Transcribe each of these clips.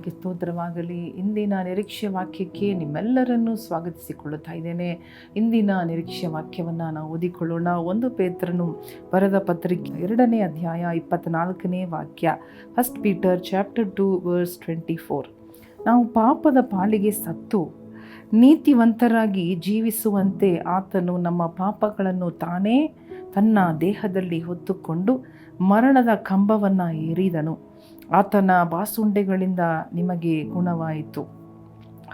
ನಾಮಕ್ಕೆ ಸ್ತೋತ್ರವಾಗಲಿ. ಇಂದಿನ ನಿರೀಕ್ಷೆ ವಾಕ್ಯಕ್ಕೆ ನಿಮ್ಮೆಲ್ಲರನ್ನೂ ಸ್ವಾಗತಿಸಿಕೊಳ್ಳುತ್ತಾ ಇದ್ದೇನೆ. ಇಂದಿನ ನಿರೀಕ್ಷೆ ವಾಕ್ಯವನ್ನು ನಾವು ಓದಿಕೊಳ್ಳೋಣ. ಒಂದು ಪೇತ್ರನು ಬರೆದ ಪತ್ರಿಕೆ ಎರಡನೇ ಅಧ್ಯಾಯ ಇಪ್ಪತ್ತ್ನಾಲ್ಕನೇ ವಾಕ್ಯ. First Peter chapter two verse twenty four ನಾವು ಪಾಪದ ಪಾಲಿಗೆ ಸತ್ತು ನೀತಿವಂತರಾಗಿ ಜೀವಿಸುವಂತೆ ಆತನು ನಮ್ಮ ಪಾಪಗಳನ್ನು ತಾನೇ ತನ್ನ ದೇಹದಲ್ಲಿ ಹೊತ್ತುಕೊಂಡು ಮರಣದ ಕಂಬವನ್ನು ಏರಿದನು. ಆತನ ಬಾಸುಂಡೆಗಳಿಂದ ನಿಮಗೆ ಗುಣವಾಯಿತು.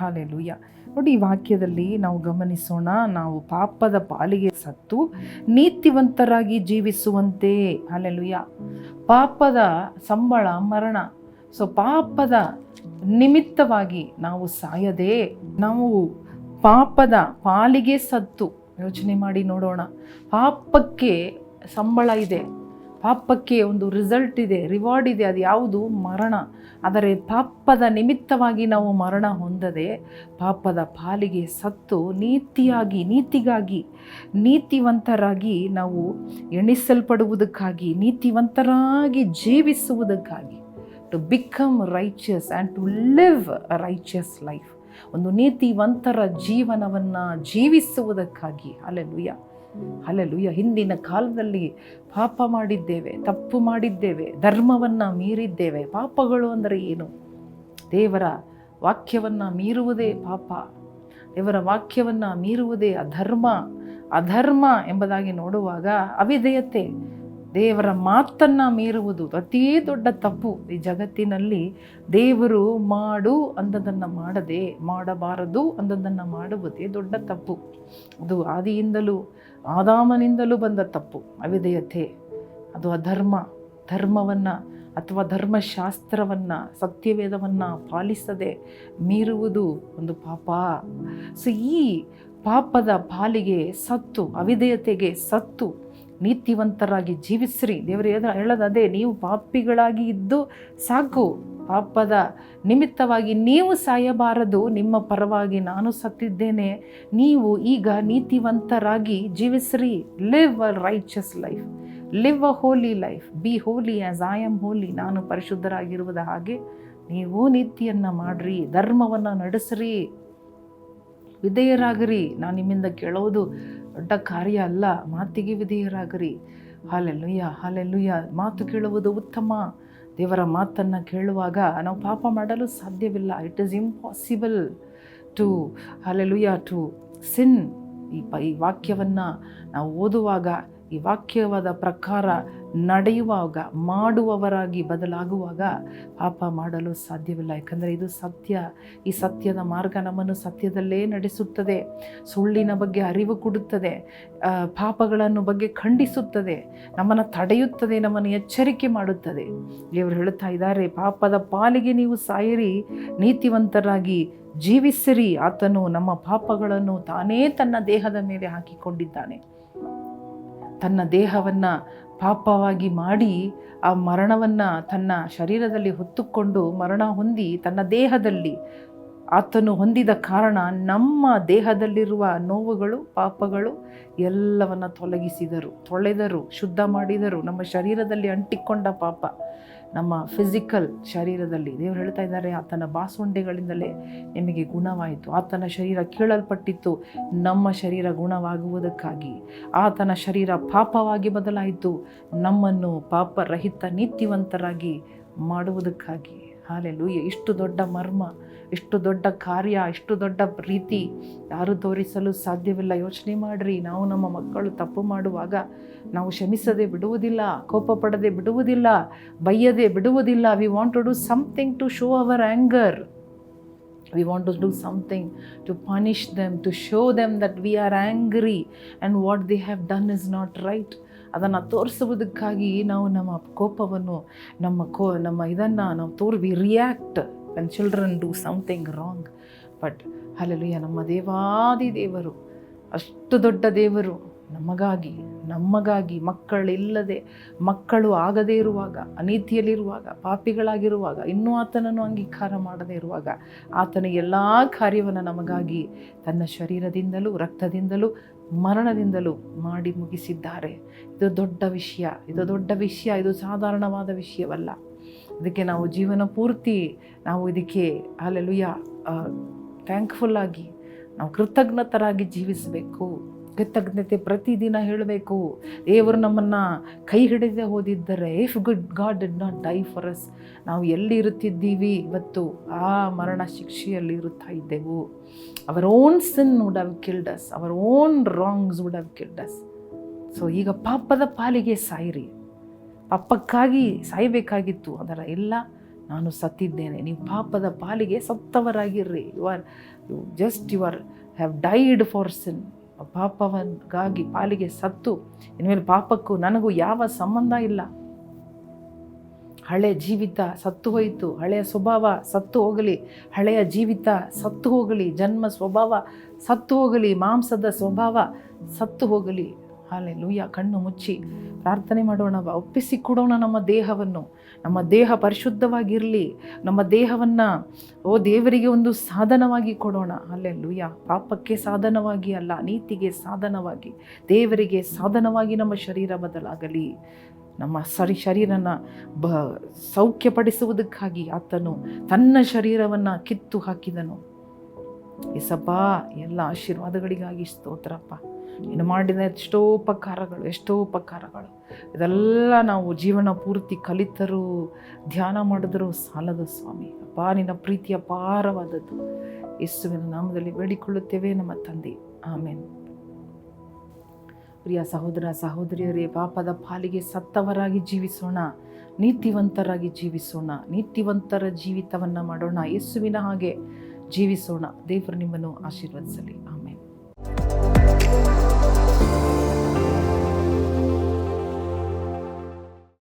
ಹಾಲೆಲುಯ್ಯ ನೋಡಿ, ಈ ವಾಕ್ಯದಲ್ಲಿ ನಾವು ಗಮನಿಸೋಣ, ನಾವು ಪಾಪದ ಪಾಲಿಗೆ ಸತ್ತು, ನೀತಿವಂತರಾಗಿ ಜೀವಿಸುವಂತೆ ಹಾಲೆಲುಯ್ಯ ಪಾಪದ ಸಂಬಳ, ಮರಣ. ಸೊ ಪಾಪದ ನಿಮಿತ್ತವಾಗಿ ನಾವು ಸಾಯದೆ, ನಾವು ಪಾಪದ ಪಾಲಿಗೆ ಸತ್ತು. ಯೋಚನೆ ಮಾಡಿ ನೋಡೋಣ. ಪಾಪಕ್ಕೆ ಸಂಬಳ ಇದೆ. ಪಾಪಕ್ಕೆ ಒಂದು ರಿಸಲ್ಟ್ ಇದೆ ರಿವಾರ್ಡ್ ಇದೆ, ಅದು ಯಾವುದು? ಮರಣ. ಆದರೆ ಪಾಪದ ನಿಮಿತ್ತವಾಗಿ ನಾವು ಮರಣ ಹೊಂದದೆ ಪಾಪದ ಪಾಲಿಗೆ ಸತ್ತು ನೀತಿಯಾಗಿ, ನೀತಿಗಾಗಿ, ನೀತಿವಂತರಾಗಿ ನಾವು ಎಣಿಸಲ್ಪಡುವುದಕ್ಕಾಗಿ, ನೀತಿವಂತರಾಗಿ ಜೀವಿಸುವುದಕ್ಕಾಗಿ to become righteous and to live a righteous life ಒಂದು ನೀತಿವಂತರ ಜೀವನವನ್ನು ಜೀವಿಸುವುದಕ್ಕಾಗಿ. ಅಲ್ಲೆಲುಯ್ಯ ಅಲ್ಲೆಲುಯ್ಯ ಹಿಂದಿನ ಕಾಲದಲ್ಲಿ ಪಾಪ ಮಾಡಿದ್ದೇವೆ, ತಪ್ಪು ಮಾಡಿದ್ದೇವೆ, ಧರ್ಮವನ್ನು ಮೀರಿದ್ದೇವೆ. ಪಾಪಗಳು ಅಂದರೆ ಏನು? ದೇವರ ವಾಕ್ಯವನ್ನು ಮೀರುವುದೇ ಪಾಪ. ದೇವರ ವಾಕ್ಯವನ್ನು ಮೀರುವುದೇ ಅಧರ್ಮ. ಅಧರ್ಮ ಎಂಬುದಾಗಿ ನೋಡುವಾಗ ಅವಿಧೇಯತೆ. ದೇವರ ಮಾತನ್ನು ಮೀರುವುದು ಅತೀ ದೊಡ್ಡ ತಪ್ಪು. ಈ ಜಗತ್ತಿನಲ್ಲಿ ದೇವರು ಮಾಡು ಅಂದದನ್ನು ಮಾಡದೆ, ಮಾಡಬಾರದು ಅಂದದನ್ನು ಮಾಡುವುದೇ ದೊಡ್ಡ ತಪ್ಪು. ಅದು ಆದಿಯಿಂದಲೂ ಆದಾಮನಿಂದಲೂ ಬಂದ ತಪ್ಪು ಅವಿಧೇಯತೆ. ಅದು ಅಧರ್ಮ. ಧರ್ಮವನ್ನು ಅಥವಾ ಧರ್ಮಶಾಸ್ತ್ರವನ್ನು, ಸತ್ಯವೇದವನ್ನು ಪಾಲಿಸದೆ ಮೀರುವುದು ಒಂದು ಪಾಪ. ಸೊ, ಈ ಪಾಪದ ಪಾಲಿಗೆ ಸತ್ತು ಅವಿದೇಯತೆಗೆ ಸತ್ತು ನೀತಿವಂತರಾಗಿ ಜೀವಿಸ್ರಿ. ದೇವರು ಹೇಳೋದು ಅದೇ ನೀವು ಪಾಪಿಗಳಾಗಿ ಇದ್ದು ಸಾಕು. ಪಾಪದ ನಿಮಿತ್ತವಾಗಿ ನೀವು ಸಾಯಬಾರದು. ನಿಮ್ಮ ಪರವಾಗಿ ನಾನು ಸತ್ತಿದ್ದೇನೆ. ನೀವು ಈಗ ನೀತಿವಂತರಾಗಿ ಜೀವಿಸ್ರಿ. Live a righteous life live a holy life be holy as I am holy ನಾನು ಪರಿಶುದ್ಧರಾಗಿರುವುದ ಹಾಗೆ ನೀವು ನೀತಿಯನ್ನು ಮಾಡ್ರಿ. ಧರ್ಮವನ್ನು ನಡೆಸ್ರಿ. ವಿಧೇಯರಾಗಿರಿ. ನಾನು ನಿಮ್ಮಿಂದ ಕೇಳೋದು ದೊಡ್ಡ ಕಾರ್ಯ ಅಲ್ಲ. ಮಾತಿಗೆ ವಿಧೇಯರಾಗಿರಿ. ಹಾಲೆಲ್ಲುಯ್ಯ ಹಾಲೆಲ್ಲುಯ್ಯ ಮಾತು ಕೇಳುವುದು ಉತ್ತಮ. ದೇವರ ಮಾತನ್ನು ಕೇಳುವಾಗ ನಾವು ಪಾಪ ಮಾಡಲು ಸಾಧ್ಯವಿಲ್ಲ. It is impossible to hallelujah to sin ಈ ಈ ವಾಕ್ಯವನ್ನು ನಾವು ಓದುವಾಗ ಈ ವಾಕ್ಯವಾದ ಪ್ರಕಾರ ನಡೆಯುವಾಗ, ಮಾಡುವವರಾಗಿ ಬದಲಾಗುವಾಗ ಪಾಪ ಮಾಡಲು ಸಾಧ್ಯವಿಲ್ಲ. ಯಾಕಂದರೆ ಇದು ಸತ್ಯ. ಈ ಸತ್ಯದ ಮಾರ್ಗ ನಮ್ಮನ್ನು ಸತ್ಯದಲ್ಲೇ ನಡೆಸುತ್ತದೆ. ಸುಳ್ಳಿನ ಬಗ್ಗೆ ಅರಿವು ಕೊಡುತ್ತದೆ. ಪಾಪಗಳನ್ನು ಬಗ್ಗೆ ಖಂಡಿಸುತ್ತದೆ. ನಮ್ಮನ್ನು ತಡೆಯುತ್ತದೆ, ನಮ್ಮನ್ನು ಎಚ್ಚರಿಕೆ ಮಾಡುತ್ತದೆ. ದೇವರು ಹೇಳುತ್ತಾ ಇದ್ದಾರೆ, ಪಾಪದ ಪಾಲಿಗೆ ನೀವು ಸಾಯಿರಿ, ನೀತಿವಂತರಾಗಿ ಜೀವಿಸಿರಿ. ಆತನು ನಮ್ಮ ಪಾಪಗಳನ್ನು ತಾನೇ ತನ್ನ ದೇಹದ ಮೇಲೆ ಹಾಕಿಕೊಂಡಿದ್ದಾನೆ. ತನ್ನ ದೇಹವನ್ನು ಪಾಪವಾಗಿ ಮಾಡಿ ಆ ಮರಣವನ್ನು ತನ್ನ ಶರೀರದಲ್ಲಿ ಹೊತ್ತುಕೊಂಡು ಮರಣ ಹೊಂದಿ ತನ್ನ ದೇಹದಲ್ಲಿ ಆತನು ಹೊಂದಿದ ಕಾರಣ ನಮ್ಮ ದೇಹದಲ್ಲಿರುವ ನೋವುಗಳು, ಪಾಪಗಳು ಎಲ್ಲವನ್ನು ತೊಲಗಿಸಿದರು, ತೊಳೆದರು, ಶುದ್ಧ ಮಾಡಿದರು. ನಮ್ಮ ಶರೀರದಲ್ಲಿ ಅಂಟಿಕೊಂಡ ಪಾಪ. ನಮ್ಮ ಫಿಸಿಕಲ್ ಶರೀರದಲ್ಲಿ. ದೇವರು ಹೇಳ್ತಾ ಇದ್ದಾರೆ, ಆತನ ಬಾಸುಂಡೆಗಳಿಂದಲೇ ನಿಮಗೆ ಗುಣವಾಯಿತು. ಆತನ ಶರೀರ ಕೀಳಲ್ಪಟ್ಟಿತ್ತು. ನಮ್ಮ ಶರೀರ ಗುಣವಾಗುವುದಕ್ಕಾಗಿ. ಆತನ ಶರೀರ ಪಾಪವಾಗಿ ಬದಲಾಯಿತು. ನಮ್ಮನ್ನು ಪಾಪರಹಿತ ನೀತಿವಂತರಾಗಿ ಮಾಡುವುದಕ್ಕಾಗಿ. ಹಾಲೆಲ್ಲೂ ಇಷ್ಟು ದೊಡ್ಡ ಮರ್ಮ. ಇಷ್ಟು ದೊಡ್ಡ ಕಾರ್ಯ, ಇಷ್ಟು ದೊಡ್ಡ ಪ್ರೀತಿ ಯಾರು ತೋರಿಸಲು ಸಾಧ್ಯವಿಲ್ಲ. ಯೋಚನೆ ಮಾಡಿರಿ, ನಾವು ನಮ್ಮ ಮಕ್ಕಳು ತಪ್ಪು ಮಾಡುವಾಗ ನಾವು ಕ್ಷಮಿಸದೆ ಬಿಡುವುದಿಲ್ಲ, ಕೋಪ ಪಡದೆ ಬಿಡುವುದಿಲ್ಲ, ಬೈಯದೆ ಬಿಡುವುದಿಲ್ಲ. We want to do something to show our anger we want to do something to punish them to show them that we are angry and what they have done is not right ಅದನ್ನು ತೋರಿಸುವುದಕ್ಕಾಗಿ ನಾವು ನಮ್ಮ ಕೋಪವನ್ನು, ನಮ್ಮ ಕೋ, ನಮ್ಮ ಇದನ್ನು ನಾವು ತೋರ್ we react when children do something wrong but hallelujah ನಮ್ಮ ದೇವಾದಿ ದೇವರು, ಅಷ್ಟು ದೊಡ್ಡ ದೇವರು ನಮಗಾಗಿ ನಮಗಾಗಿ ಮಕ್ಕಳಿಲ್ಲದೆ, ಮಕ್ಕಳು ಆಗದೇ ಇರುವಾಗ, ಅನೀತಿಯಲ್ಲಿರುವಾಗ, ಪಾಪಿಗಳಾಗಿರುವಾಗ, ಇನ್ನೂ ಆತನನ್ನು ಅಂಗೀಕಾರ ಮಾಡದೇ ಇರುವಾಗ, ಆತನ ಎಲ್ಲ ಕಾರ್ಯವನ್ನು ನಮಗಾಗಿ ತನ್ನ ಶರೀರದಿಂದಲೂ, ರಕ್ತದಿಂದಲೂ, ಮರಣದಿಂದಲೂ ಮಾಡಿ ಮುಗಿಸಿದ್ದಾರೆ. ಇದು ದೊಡ್ಡ ವಿಷಯ, ಇದು ದೊಡ್ಡ ವಿಷಯ, ಇದು ಸಾಧಾರಣವಾದ ವಿಷಯವಲ್ಲ. ಇದಕ್ಕೆ ನಾವು ಜೀವನ ಪೂರ್ತಿ ನಾವು ಇದಕ್ಕೆ ಅಲ್ಲೆಲುಯ್ಯ ಥ್ಯಾಂಕ್ಫುಲ್ ಆಗಿ ನಾವು ಕೃತಜ್ಞತರಾಗಿ ಜೀವಿಸಬೇಕು. ಕೃತಜ್ಞತೆ ಪ್ರತಿದಿನ ಹೇಳಬೇಕು. ದೇವರು ನಮ್ಮನ್ನು ಕೈ ಹಿಡಿದೇ ಹೋದಿದ್ದರೆ if good God did not die for us ನಾವು ಎಲ್ಲಿ ಇರುತ್ತಿದ್ದೀವಿ? ಇವತ್ತು ಆ ಮರಣ ಶಿಕ್ಷೆಯಲ್ಲಿ ಇರುತ್ತಾ ಇದ್ದೆವು. Our own sin would have killed us our own wrongs would have killed us so ಈಗ ಪಾಪದ ಪಾಲಿಗೆ ಸಾಯಿರಿ. ಪಾಪಕ್ಕಾಗಿ ಸಾಯಬೇಕಾಗಿತ್ತು. ಅದರ ಎಲ್ಲ ನಾನು ಸತ್ತಿದ್ದೇನೆ. ನೀವು ಪಾಪದ ಪಾಲಿಗೆ ಸತ್ತವರಾಗಿರ್ರಿ. You are you just you are have died for sin ಪಾಪವನ್ಗಾಗಿ ಪಾಲಿಗೆ ಸತ್ತು. ಇನ್ಮೇಲೆ ಪಾಪಕ್ಕೂ ನನಗೂ ಯಾವ ಸಂಬಂಧ ಇಲ್ಲ. ಹಳೆಯ ಜೀವಿತ ಸತ್ತು ಹೋಯಿತು. ಹಳೆಯ ಸ್ವಭಾವ ಸತ್ತು ಹೋಗಲಿ. ಹಳೆಯ ಜೀವಿತ ಸತ್ತು ಹೋಗಲಿ. ಜನ್ಮ ಸ್ವಭಾವ ಸತ್ತು ಹೋಗಲಿ. ಮಾಂಸದ ಸ್ವಭಾವ ಸತ್ತು ಹೋಗಲಿ. ಹಾಲೆ ಲೂಯ ಕಣ್ಣು ಮುಚ್ಚಿ ಪ್ರಾರ್ಥನೆ ಮಾಡೋಣ ಒಪ್ಪಿಸಿ ಕೊಡೋಣ ನಮ್ಮ ದೇಹವನ್ನು. ನಮ್ಮ ದೇಹ ಪರಿಶುದ್ಧವಾಗಿರಲಿ. ನಮ್ಮ ದೇಹವನ್ನು, ಓ ದೇವರಿಗೆ ಒಂದು ಸಾಧನವಾಗಿ ಕೊಡೋಣ. ಅಲ್ಲೇ ಲೂಯ ಪಾಪಕ್ಕೆ ಸಾಧನವಾಗಿ ಅಲ್ಲ, ನೀತಿಗೆ ಸಾಧನವಾಗಿ, ದೇವರಿಗೆ ಸಾಧನವಾಗಿ ನಮ್ಮ ಶರೀರ ಬದಲಾಗಲಿ. ನಮ್ಮ ಸರಿ ಶರೀರನ ಬ, ಸೌಖ್ಯಪಡಿಸುವುದಕ್ಕಾಗಿ ಆತನು ತನ್ನ ಶರೀರವನ್ನು ಕಿತ್ತು ಹಾಕಿದನು ಎಸಪ್ಪ ಎಲ್ಲ ಆಶೀರ್ವಾದಗಳಿಗಾಗಿ ಸ್ತೋತ್ರಪ್ಪ. ಇನ್ನು ಮಾಡಿದ ಎಷ್ಟೋ ಉಪಕಾರಗಳು ಎಷ್ಟೋ ಉಪಕಾರಗಳು. ಇದೆಲ್ಲ ನಾವು ಜೀವನ ಪೂರ್ತಿ ಕಲಿತರೂ, ಧ್ಯಾನ ಮಾಡಿದರೂ ಸಾಲದ ಸ್ವಾಮಿ. ಅಪ್ಪ, ನಿನ್ನ ಪ್ರೀತಿ ಅಪಾರವಾದದ್ದು. ಯೇಸುವಿನ ನಾಮದಲ್ಲಿ ಬೇಡಿಕೊಳ್ಳುತ್ತೇವೆ ನಮ್ಮ ತಂದೆ. ಆಮೇಲೆ ಪ್ರಿಯ ಸಹೋದರ, ಸಹೋದರಿಯರೇ, ಪಾಪದ ಪಾಲಿಗೆ ಸತ್ತವರಾಗಿ ಜೀವಿಸೋಣ. ನೀತಿವಂತರಾಗಿ ಜೀವಿಸೋಣ. ನೀತಿವಂತರ ಜೀವಿತವನ್ನು ಮಾಡೋಣ. ಯೇಸುವಿನ ಹಾಗೆ. ಜೀವಿಸೋಣ. ದೇವರು ನಿಮ್ಮನ್ನು ಆಶೀರ್ವದಿಸಲಿ. ಆಮೇಲೆ